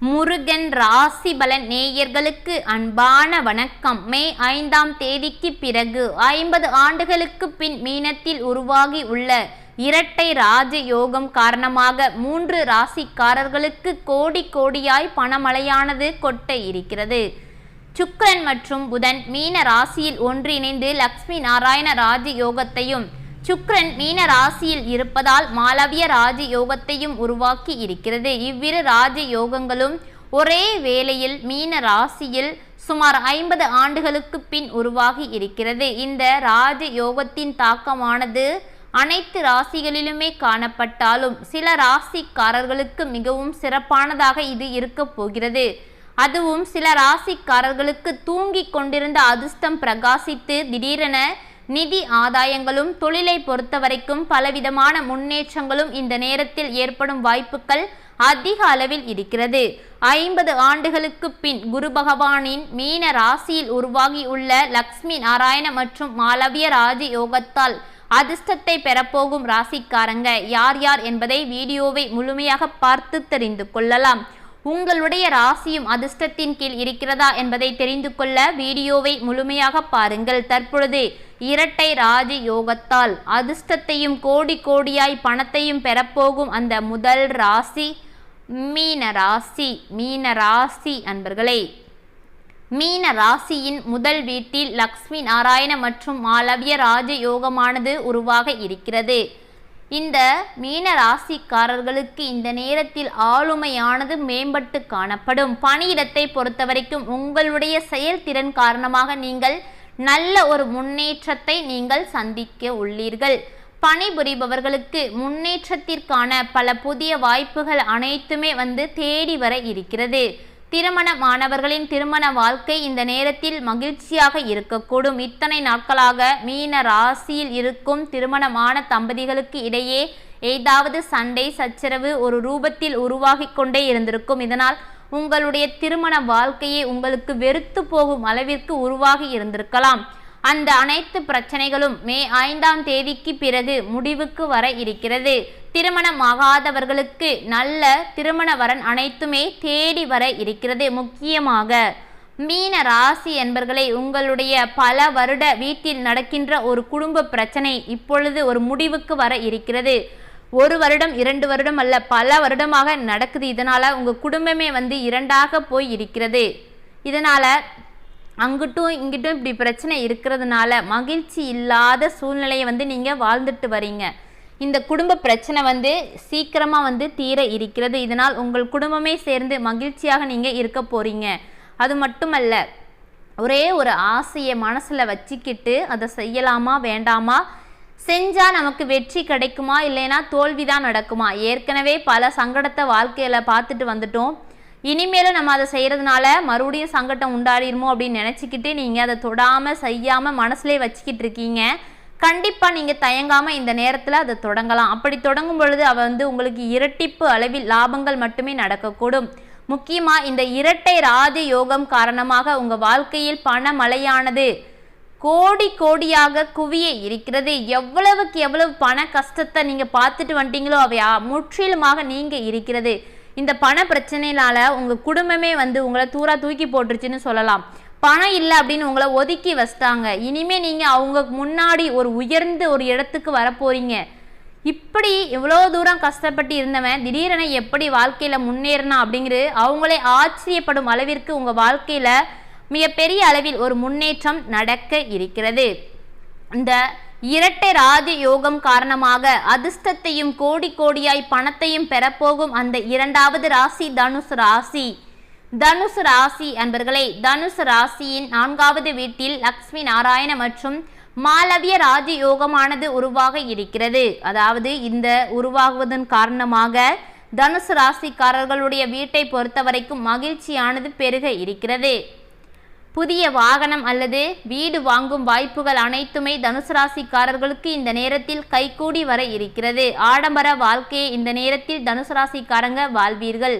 முருகன் ராசிபலன் நேயர்களுக்கு அன்பான வணக்கம். மே ஐந்தாம் தேதிக்கு பிறகு ஐம்பது ஆண்டுகளுக்கு பின் மீனத்தில் உருவாகி உள்ள இரட்டை ராஜ யோகம் காரணமாக மூன்று ராசிக்காரர்களுக்கு கோடி கோடியாய் பணமழையானது கொட்ட இருக்கிறது. சுக்கரன் மற்றும் புதன் மீன ராசியில் ஒன்றிணைந்து லக்ஷ்மி நாராயண ராஜ யோகத்தையும் சுக்ரன் மீன ராசியில் இருப்பதால் மாளவிய ராஜ யோகத்தையும் உருவாக்கி இருக்கிறது. இவ்விரு ராஜ யோகங்களும் ஒரே வேளையில் மீன ராசியில் சுமார் ஐம்பது ஆண்டுகளுக்கு பின் உருவாகி இருக்கிறது. இந்த ராஜ யோகத்தின் தாக்கமானது அனைத்து ராசிகளிலுமே காணப்பட்டாலும் சில ராசிக்காரர்களுக்கு மிகவும் சிறப்பானதாக இது இருக்கப் போகிறது. அதுவும் சில ராசிக்காரர்களுக்கு தூங்கிக் கொண்டிருந்த அதிர்ஷ்டம் பிரகாசித்து திடீரென நிதி ஆதாயங்களும் தொழிலை பொறுத்தவரைக்கும் பலவிதமான முன்னேற்றங்களும் இந்த நேரத்தில் ஏற்படும் வாய்ப்புகள் அதிக அளவில் இருக்கிறது. ஐம்பது ஆண்டுகளுக்கு பின் குரு பகவானின் மீன ராசியில் உருவாகியுள்ள லக்ஷ்மி நாராயண மற்றும் மாலவிய ராஜ யோகத்தால் அதிர்ஷ்டத்தை பெறப்போகும் ராசிக்காரங்க யார் யார் என்பதை வீடியோவை முழுமையாக பார்த்து தெரிந்து கொள்ளலாம். உங்களுடைய ராசியும் அதிர்ஷ்டத்தின் கீழ் இருக்கிறதா என்பதை தெரிந்து கொள்ள வீடியோவை முழுமையாக பாருங்கள். தற்பொழுது இரட்டை ராஜ யோகத்தால் அதிர்ஷ்டத்தையும் கோடி கோடியாய் பணத்தையும் பெறப்போகும் அந்த முதல் ராசி மீன ராசி மீன ராசி அன்பர்களே. மீன ராசியின் முதல் வீட்டில் லக்ஷ்மி நாராயண மற்றும் மாலவிய ராஜ யோகமானது உருவாக இருக்கிறது. இந்த மீன ராசிக்காரர்களுக்கு இந்த நேரத்தில் ஆளுமையானது மேம்பட்டு காணப்படும். பணியிடத்தை பொறுத்தவரைக்கும் உங்களுடைய செயல்திறன் காரணமாக நீங்கள் நல்ல ஒரு முன்னேற்றத்தை நீங்கள் சந்திக்க உள்ளீர்கள். பணிபுரிபவர்களுக்கு முன்னேற்றத்திற்கான பல புதிய வாய்ப்புகள் அனைத்துமே வந்து தேடி வர இருக்கிறது. திருமண மாணவர்களின் திருமண வாழ்க்கை இந்த நேரத்தில் மகிழ்ச்சியாக இருக்கக்கூடும். இத்தனை நாட்களாக மீன ராசியில் இருக்கும் திருமணமான தம்பதிகளுக்கு இடையே ஏதாவது சண்டை சச்சரவு ஒரு ரூபத்தில் உருவாகி கொண்டே இருந்திருக்கும். இதனால் உங்களுடைய திருமண வாழ்க்கையை உங்களுக்கு வெறுத்து போகும் அளவிற்கு உருவாகி இருந்திருக்கலாம். அந்த அனைத்து பிரச்சனைகளும் மே ஐந்தாம் தேதிக்கு பிறகு முடிவுக்கு வர இருக்கிறது. திருமணமாகாதவர்களுக்கு நல்ல திருமண வரன் அனைத்துமே தேடி வர இருக்கிறது முக்கியமாக. மீன ராசி என்பர்களை உங்களுடைய பல வருட வீட்டில் நடக்கின்ற ஒரு குடும்ப பிரச்சனை இப்பொழுது ஒரு முடிவுக்கு வர இருக்கிறது. ஒரு வருடம் இரண்டு வருடம் அல்ல பல வருடமாக நடக்குது. இதனால் உங்கள் குடும்பமே வந்து இரண்டாக போய் இருக்கிறது. இதனால் அங்கிட்டும் இங்கிட்டும் இப்படி பிரச்சனை இருக்கிறதுனால மகிழ்ச்சி இல்லாத சூழ்நிலையை வந்து நீங்கள் வாழ்ந்துட்டு வரீங்க. இந்த குடும்ப பிரச்சனை வந்து சீக்கிரமாக வந்து தீர இருக்கிறது. இதனால் உங்கள் குடும்பமே சேர்ந்து மகிழ்ச்சியாக நீங்கள் இருக்க போகிறீங்க அது மட்டுமல்ல ஒரே ஒரு ஆசையை மனசில் வச்சுக்கிட்டு அதை செய்யலாமா வேண்டாமா? செஞ்சால் நமக்கு வெற்றி கிடைக்குமா இல்லைன்னா தோல்வி தான் நடக்குமா? ஏற்கனவே பல சங்கடத்தை வாழ்க்கையில் பார்த்துட்டு வந்துட்டோம். இனிமேலும் நம்ம அதை செய்கிறதுனால மறுபடியும் சங்கடம் உண்டாடிடுமோ அப்படின்னு நினச்சிக்கிட்டு நீங்கள் அதை தொடாமல் செய்யாமல் மனசுலேயே வச்சுக்கிட்டு இருக்கீங்க. கண்டிப்பாக நீங்கள் தயங்காமல் இந்த நேரத்தில் அதை தொடங்கலாம். அப்படி தொடங்கும் பொழுது அவ வந்து உங்களுக்கு இரட்டிப்பு அளவில் லாபங்கள் மட்டுமே நடக்கக்கூடும். முக்கியமாக இந்த இரட்டை ராஜ யோகம் காரணமாக உங்கள் வாழ்க்கையில் பண மழையானது கோடி கோடியாக குவிய இருக்கிறது. எவ்வளவுக்கு எவ்வளவு பண கஷ்டத்தை நீங்கள் பார்த்துட்டு வந்துட்டீங்களோ அவை முற்றிலுமாக நீங்கள் இருக்கிறது. இந்த பண பிரச்சனையினால உங்கள் குடும்பமே வந்து உங்களை தூரா தூக்கி போட்டுருச்சுன்னு சொல்லலாம். பணம் இல்லை அப்படின்னு உங்களை ஒதுக்கி வச்சிட்டாங்க. இனிமே நீங்கள் அவங்க முன்னாடி ஒரு உயர்ந்த ஒரு இடத்துக்கு வரப்போறீங்க. இப்படி இவ்வளோ தூரம் கஷ்டப்பட்டு இருந்தவன் திடீரென எப்படி வாழ்க்கையில் முன்னேறினா அப்படிங்கிறது அவங்களே ஆச்சரியப்படும் அளவிற்கு உங்கள் வாழ்க்கையில் மிகப்பெரிய அளவில் ஒரு முன்னேற்றம் நடக்க இருக்கிறது. இந்த இரட்டை ராஜ யோகம் காரணமாக அதிர்ஷ்டத்தையும் கோடி கோடியாய் பணத்தையும் பெறப்போகும் அந்த இரண்டாவது ராசி தனுசு ராசி. தனுசு ராசி அன்பர்களே தனுசு ராசியின் நான்காவது வீட்டில் லக்ஷ்மி நாராயண மற்றும் மாலவிய ராஜ யோகமானது உருவாக இருக்கிறது. அதாவது இந்த உருவாகுவதன் காரணமாக தனுசு ராசிக்காரர்களுடைய வீட்டை பொறுத்த வரைக்கும் மகிழ்ச்சியானது பெருக இருக்கிறது. புதிய வாகனம் அல்லது வீடு வாங்கும் வாய்ப்புகள் அனைத்துமே தனுசு ராசிக்காரர்களுக்கு இந்த நேரத்தில் கைகூடி வர இருக்கிறது. ஆடம்பர வாழ்க்கையை இந்த நேரத்தில் தனுசு ராசிக்காரங்க வாழ்வீர்கள்.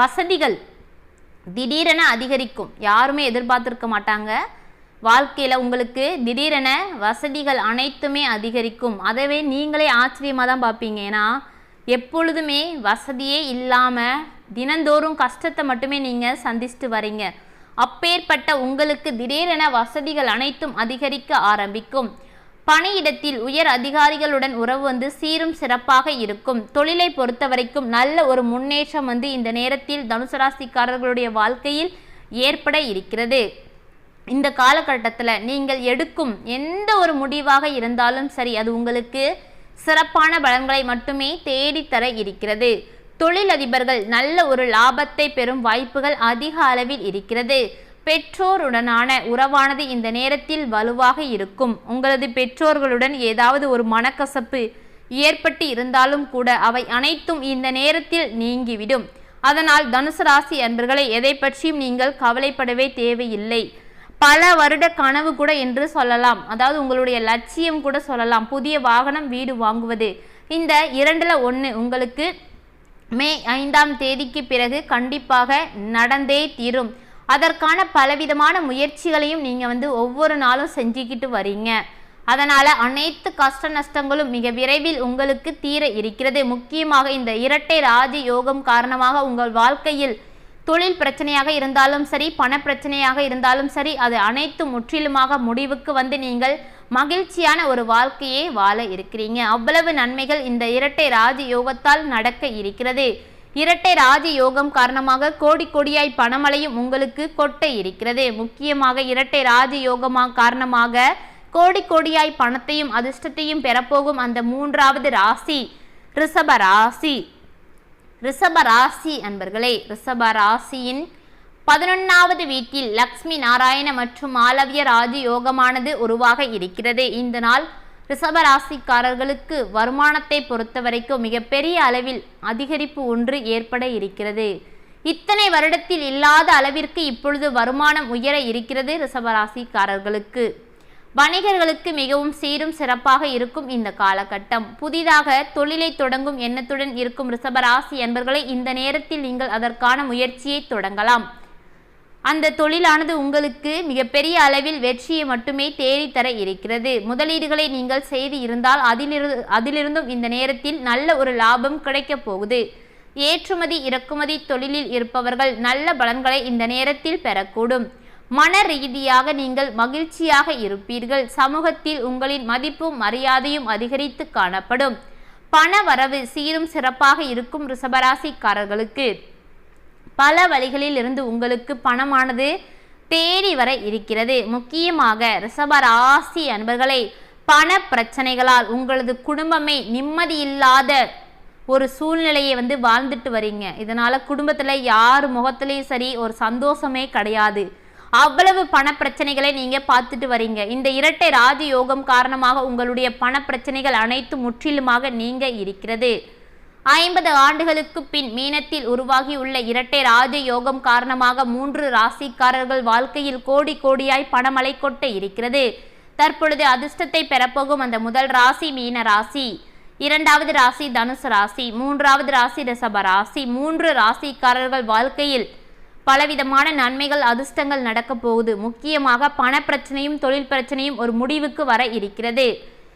வசதிகள் திடீரென அதிகரிக்கும். யாருமே எதிர்பார்த்திருக்க மாட்டாங்க. வாழ்க்கையில் உங்களுக்கு திடீரென வசதிகள் அனைத்துமே அதிகரிக்கும். அதவே நீங்களே ஆச்சரியமாக தான் பார்ப்பீங்க. ஏன்னா எப்பொழுதுமே வசதியே இல்லாமல் தினந்தோறும் கஷ்டத்தை மட்டுமே நீங்கள் சந்திச்சுட்டு வரீங்க. அப்பேற்பட்ட உங்களுக்கு திடீரென வசதிகள் அனைத்தும் அதிகரிக்க ஆரம்பிக்கும். பணியிடத்தில் உயர் அதிகாரிகளுடன் உறவு வந்து சீரும் சிறப்பாக இருக்கும். தொழிலை பொறுத்தவரைக்கும் நல்ல ஒரு முன்னேற்றம் வந்து இந்த நேரத்தில் தனுசு ராசிக்காரர்களுடைய வாழ்க்கையில் ஏற்பட இருக்கிறது. இந்த காலகட்டத்தில் நீங்கள் எடுக்கும் எந்த ஒரு முடிவாக இருந்தாலும் சரி அது உங்களுக்கு சிறப்பான பலன்களை மட்டுமே தேடித்தர இருக்கிறது. தொழிலதிபர்கள் நல்ல ஒரு லாபத்தை பெறும் வாய்ப்புகள் அதிக அளவில் இருக்கிறது. பெற்றோருடனான உறவானது இந்த நேரத்தில் வலுவாக இருக்கும். உங்களது பெற்றோர்களுடன் ஏதாவது ஒரு மனக்கசப்பு ஏற்பட்டு இருந்தாலும் கூட அவை அனைத்தும் இந்த நேரத்தில் நீங்கிவிடும். அதனால் தனுசு ராசி அன்பர்களை எதை பற்றியும் நீங்கள் கவலைப்படவே தேவையில்லை. பல வருட கனவு கூட என்று சொல்லலாம். அதாவது உங்களுடைய லட்சியம் கூட சொல்லலாம். புதிய வாகனம் வீடு வாங்குவது. இந்த இரண்டில் ஒன்று உங்களுக்கு மே ஐந்தாம் தேதிக்கு பிறகு கண்டிப்பாக நடந்தே தீரும். அதற்கான பலவிதமான முயற்சிகளையும் நீங்கள் வந்து ஒவ்வொரு நாளும் செஞ்சுக்கிட்டு வரீங்க. அதனால் அனைத்து கஷ்ட நஷ்டங்களும் மிக விரைவில் உங்களுக்கு தீர இருக்கிறது. முக்கியமாக இந்த இரட்டை ராஜ யோகம் காரணமாக உங்கள் வாழ்க்கையில் தொழில் பிரச்சனையாக இருந்தாலும் சரி பண பிரச்சனையாக இருந்தாலும் சரி அது அனைத்து முற்றிலுமாக முடிவுக்கு வந்து நீங்கள் மகிழ்ச்சியான ஒரு வாழ்க்கையே வாழ இருக்கிறீங்க. அவ்வளவு நன்மைகள் இந்த இரட்டை ராஜ யோகத்தால் நடக்க இருக்கிறது. இரட்டை ராஜ யோகம் காரணமாக கோடி கோடியாய் பணமழையும் உங்களுக்கு கொட்ட இருக்கிறது. முக்கியமாக இரட்டை ராஜ யோகமாக காரணமாக கோடி கோடியாய் பணத்தையும் அதிர்ஷ்டத்தையும் பெறப்போகும் அந்த மூன்றாவது ராசி ரிஷப ராசி. ரிஷப ராசி அன்பர்களே ரிஷப ராசியின் பதினொன்னாவது வீட்டில் லக்ஷ்மி நாராயண மற்றும் மாலவிய ராஜ யோகமானது உருவாக இருக்கிறது. இந்த நாள் ரிஷப ராசிக்காரர்களுக்கு வருமானத்தை பொறுத்த வரைக்கும் மிகப்பெரிய அளவில் அதிகரிப்பு ஒன்று ஏற்பட இருக்கிறது. இத்தனை வருடத்தில் இல்லாத அளவிற்கு இப்பொழுது வருமானம் உயர இருக்கிறது ரிஷபராசிக்காரர்களுக்கு. வணிகர்களுக்கு மிகவும் சீரும் சிறப்பாக இருக்கும் இந்த காலகட்டம். புதிதாக தொழிலை தொடங்கும் எண்ணத்துடன் இருக்கும் ரிஷபராசி என்பர்களை இந்த நேரத்தில் நீங்கள் அதற்கான முயற்சியை தொடங்கலாம். அந்த தொழிலானது உங்களுக்கு மிகப்பெரிய அளவில் வெற்றியை மட்டுமே தேடித்தர இருக்கிறது. முதலீடுகளை நீங்கள் செய்து இருந்தால் அதிலிருந்து அதிலிருந்தும் இந்த நேரத்தில் நல்ல ஒரு லாபம் கிடைக்கப் போகுது. ஏற்றுமதி இறக்குமதி தொழிலில் இருப்பவர்கள் நல்ல பலன்களை இந்த நேரத்தில் பெறக்கூடும். மன ரீதியாக நீங்கள் மகிழ்ச்சியாக இருப்பீர்கள். சமூகத்தில் உங்களின் மதிப்பும் மரியாதையும் அதிகரித்து காணப்படும். பண வரவு சீரும் சிறப்பாக இருக்கும் ரிஷபராசிக்காரர்களுக்கு. பல வழிகளில் இருந்து உங்களுக்கு பணமானது தேடி வர இருக்கிறது. முக்கியமாக ரிஷபராசி அன்பர்களை பண பிரச்சனைகளால் உங்களது குடும்பமே நிம்மதியில்லாத ஒரு சூழ்நிலையை வந்து வாழ்ந்துட்டு வரீங்க. இதனால குடும்பத்தில் யார் முகத்திலையும் சரி ஒரு சந்தோஷமே கிடையாது. அவ்வளவு பண பிரச்சனைகளை நீங்க பார்த்துட்டு வரீங்க. இந்த இரட்டை ராஜயோகம் காரணமாக உங்களுடைய பண பிரச்சனைகள் அனைத்தும் முற்றிலுமாக நீங்க இருக்கிறது. ஐம்பது ஆண்டுகளுக்கு பின் மீனத்தில் உருவாகியுள்ள இரட்டை ராஜ யோகம் காரணமாக மூன்று ராசிக்காரர்கள் வாழ்க்கையில் கோடி கோடியாய் பணமலை கொட்ட இருக்கிறது. தற்பொழுது அதிர்ஷ்டத்தை பெறப்போகும் அந்த முதல் ராசி மீன ராசி. இரண்டாவது ராசி தனுசு ராசி மூன்றாவது ராசி ரிஷப ராசி. மூன்று ராசிக்காரர்கள் வாழ்க்கையில் பலவிதமான நன்மைகள் அதிர்ஷ்டங்கள் நடக்கப் போகுது. முக்கியமாக பண பிரச்சனையும் தொழில் பிரச்சனையும் ஒரு முடிவுக்கு வர இருக்கிறது.